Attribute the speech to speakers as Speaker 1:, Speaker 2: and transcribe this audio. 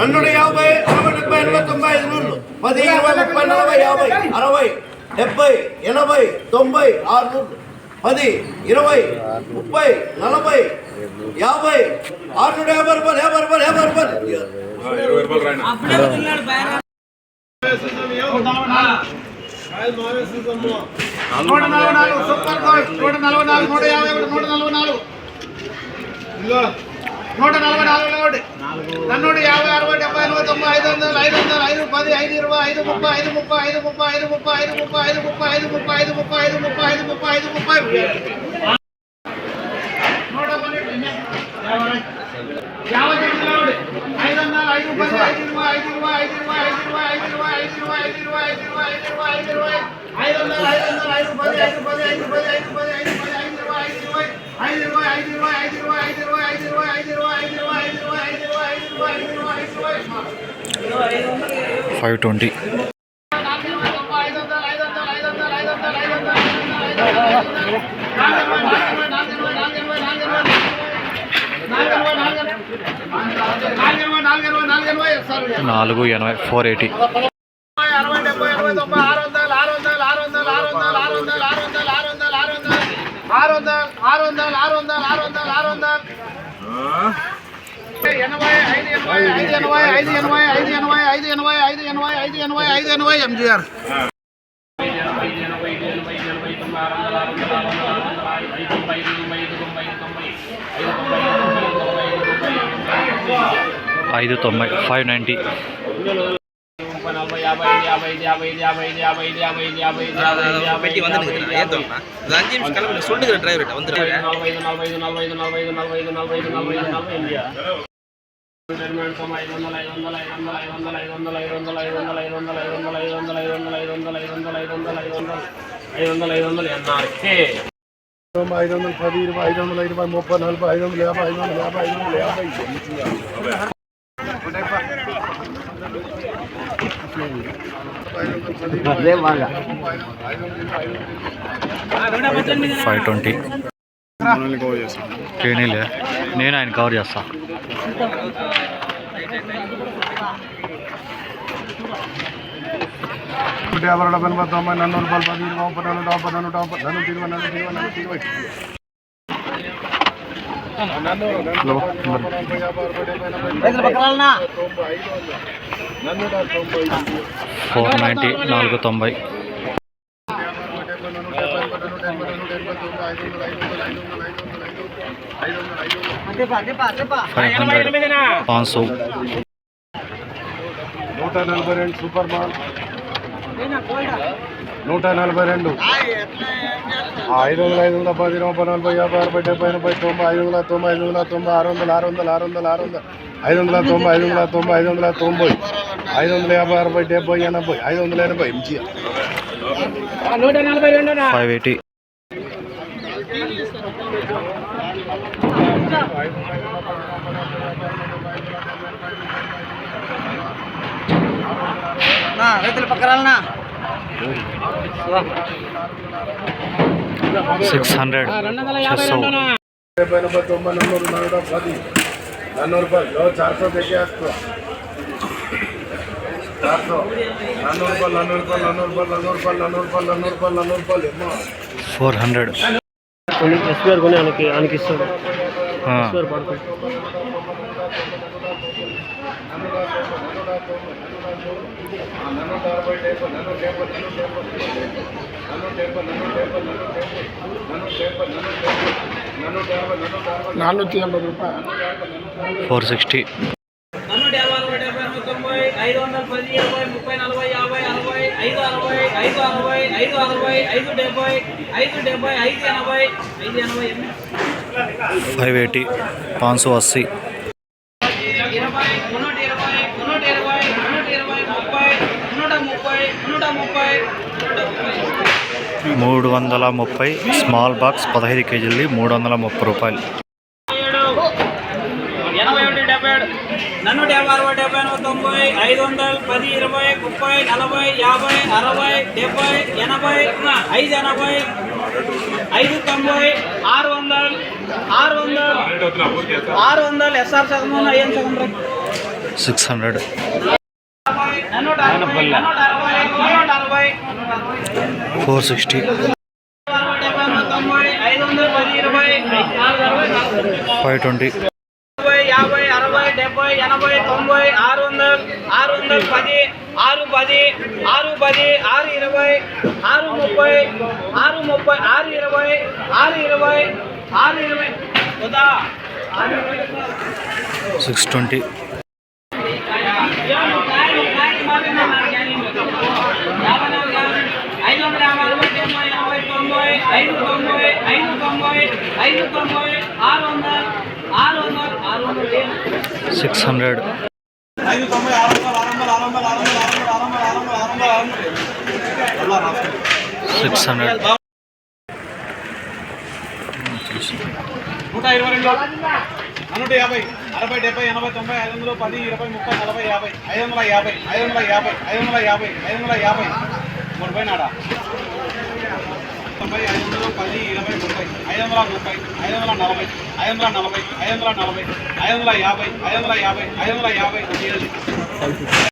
Speaker 1: రెండు యాభై అరవై డెబ్బై ఎనభై తొంభై ఐదు నూరు పది ఇరవై ముప్పై నలభై యాభై అరవై డెబ్బై ఎనభై తొంభై ఆరు నూరు పది ఇరవై ముప్పై నలభై యాభై ఆరు నూట యాభై రూపాయలు యాభై రూపాయలు యాభై రూపాయలు
Speaker 2: నూట నలభై నాలుగు సూపర్ బాయ్స్ నూట నలభై నాలుగు నూట యాభై ఒకటి నూట నలభై నాలుగు నూట నలభై నాలుగు ఒకటి నన్నూడు యాభై అరవై డెబ్బై ఎనభై తొంభై ఐదు వందలు ఐదు వందలు ఐదు పది ఐదు ఇరవై ఐదు ముప్పై ఐదు ముప్పై ఐదు ముప్పై ఐదు ముప్పై ఐదు ముప్పై ఐదు ముప్పై ఐదు ముప్పై ఐదు ముప్పై ఐదు ముప్పై ఐదు ముప్పై ఐదు ముప్పై నూట యాభై తొమ్మిది ఐదు వందలు ఐదు పది ఐదు ఇరవై ఐదు ఇరవై ఐదు ఇరవై ఐదు ఇరవై ఐదు ఇరవై ఐదు ఇరవై ఐదు ఇరవై ఐదు ఇరవై ఐదు ఇరవై ఐదు ఇరవై ఫైవ్ ట్వంటీ నాలుగు ఎనభై ఫోర్ ఎయిటీ అరవై డెబ్బై అరవై తొంభై ఆరు వందలు ఎంజిఆర్ ఐదు తొంభై ఫైవ్ నైంటీ ఐదు ఇరవై ఐదు ఇరవై ఐదు ఇరవై ఐదు ఇరవై ఐదు ఇరవై ఐదు ఇరవై ఐదు ఇరవై ఐదు ఇరవై ఐదు ఇరవై ఐదు ఇరవై ఐదు ఇరవై ఐదు ఇరవై
Speaker 3: ఫైవ్ ట్వంటీ నాలుగు ఎనభై ఫోర్ ఎయిటీ
Speaker 2: అరవై డెబ్బై ఎనభై తొంభై ఆరు వందలు ఆరు వందలు ఆరు వందలు ఆరు వందలు ఆరు వందలు ఆరు వందలు ఆరు వందలు ఆరు వందలు ఆరు వందలు ఆరు వందలు ఆరు వందలు ఆరు వందలు ఆరు వందలు ఎనభై ఐదు ఎనభై ఐదు ఎనభై ఐదు ఎనభై ఐదు ఎనభై ఐదు ఎనభై ఐదు ఎనభై ఐదు ఎనభై ఐదు ఎనభై ఎంజీఆర్
Speaker 3: ఐదు తొంభై ఫైవ్ నైంటీ
Speaker 4: பெட்டி வந்துருக்கு ஏத்தோம்னா இது அஞ்சு நிமிஷம் கிளம்பி சொல்லுங்க டிரைவர் வந்துருக்காரு
Speaker 2: ఐదు వందల పది ఇరవై ఐదు వందల ఇరవై ముప్పై నలభై ఐదు వందల యాభై ఐదు వందల యాభై ఐదు వందల యాభై
Speaker 3: ఫైవ్ ట్వంటీ. కేనీలే నేను ఆయన కవర్ చేస్తా.
Speaker 2: యాభై రెండు పని పదొమ్మిది నన్ను పది పది నూట పన్నెండు నూట పన్నెండు నూట నన్ను తిరువ నన్ను తిరువ.
Speaker 3: ఫోర్ నైంటీ నాలుగు తొంభై. ఫైవ్ హండ్రెడ్ పాంచ్ సో
Speaker 2: నూట నలభై రెండు సూపర్ మాల్. నూట నలభై రెండు. ఐదు వందల ఐదు వందల పది నలభై నలభై యాభై అరవై డెబ్బై ఎనభై తొంభై ఐదు వందల తొంభై ఐదు వందల తొంభై ఆరు వందల ఆరు వందల ఆరు వందల ఆరు వందల ఐదు వందల తొంభై ఐదు వందల తొంభై ఐదు వందల తొంభై ఐదు వందల యాభై అరవై డెబ్బై ఎనభై ఐదు వందల ఎనభై
Speaker 3: ఫైవ్ ఎయిటీ
Speaker 4: రైతుల పక్కరాలనా?
Speaker 3: సిక్స్ హండ్రెడ్
Speaker 2: నన్నూరు నన్నూట పది నన్నూరు రూపాయలు లో చార్ సో దేకే ఆస్కో చార్ సో నన్నూరు రూపాయలు నన్నూరు రూపాయలు నన్నూరు రూపాయలు నన్నూరు రూపాయలు నన్నూరు రూపాయలు నన్నూరు రూపాయలు
Speaker 3: ఫోర్ హండ్రెడ్
Speaker 5: ఎస్పీఆర్ కొని ఆయనకి ఆయనకి ఇస్తాడు. ఎస్పీఆర్ పడుతుంది
Speaker 2: నన్ను టార్పై టేపు నన్ను టేపు నన్ను టేపు నన్ను టేపు నన్ను టేపు నన్ను టేపు నన్ను టేపు నన్ను టేపు నన్ను టార్పై నన్ను టార్పై నానూற்றி எண்பது రూపాయలు
Speaker 3: ఫోర్ సిక్స్టీ.
Speaker 6: నన్ను డెబ్బై అరవై డెబ్బై తొంభై ఐదు వందల పది ఇరవై ముప్పై నలభై యాభై అరవై ఐదు అరవై ఐదు అరవై ఐదు అరవై ఐదు డెబ్బై ఐదు డెబ్బై ఐదు ఎనభై ఐదు ఎనభై
Speaker 3: ఫైవ్ ఎయిటీ పాన్సో సో అస్సీ
Speaker 6: ఇరవై మున్నూట ఇరవై మున్నూట ఇరవై ఇరవై ముప్పై నూట ముప్పై నూట ముప్పై
Speaker 3: మూడు వందల ముప్పై స్మాల్ బాక్స్ పదహైదు కేజీలది మూడు వందల ముప్పై రూపాయలు
Speaker 6: ఎనభై ఒకటి డెబ్బై ఏడు నన్ను డెబ్బై అరవై డెబ్బై ఎనభై తొంభై ఐదు వందలు పది ఇరవై ముప్పై నలభై యాభై అరవై డెబ్బై ఎనభై ఐదు ఎనభై ఐదు తొంభై ఆరు వందలు ఆరు వందలు ఆరు వందలు ఎస్ఆర్ సగం అయ్యాను సగం six hundred four
Speaker 3: sixty. Five
Speaker 6: twenty. యాభై అరవై డెబ్బై ఎనభై తొంభై ఆరు వందలు ఆరు వందలు పది ఆరు పది ఆరు పది ఆరు ఇరవై ఆరు ముప్పై ఆరు ముప్పై ఆరు ఇరవై ఆరు ఇరవై ఆరు ఇరవై.
Speaker 3: సిక్స్ ట్వంటీ
Speaker 6: ఐదు వందల యాభై అరవై డెబ్బై ఎనభై తొంభై ఐదు తొంభై ఐదు తొంభై ఐదు తొంభై ఆరు వందలు ఆరు వందలు ఆరు వందలు
Speaker 3: సిక్స్ హండ్రెడ్.
Speaker 7: ఐదు తొంభై ఆరు వందలు ఆరు వందలు ఆరు వందలు ఆరు వందలు ఆరు వందలు ఆరు వందలు ఆరు వందలు ఆరు వందలు ఆరు వందలు
Speaker 3: సిక్స్ హండ్రెడ్.
Speaker 7: నూట ఇరవై రెండు. నూట యాభై అరవై డెబ్బై ఎనభై తొంభై ఐదు వందలు పది ఇరవై ముప్పై నలభై యాభై ఐదు వందల యాభై ఐదు వందల యాభై ఐదు వందల యాభై ఐదు వందల యాభై. మూడు పైన తొంభై ఐదు వందల పది ఇరవై ముప్పై ఐదు వందల ముప్పై ఐదు వందల నలభై ఐదు వందల నలభై ఐదు వందల నలభై ఐదు వందల యాభై ఐదు వందల యాభై ఐదు వందల యాభై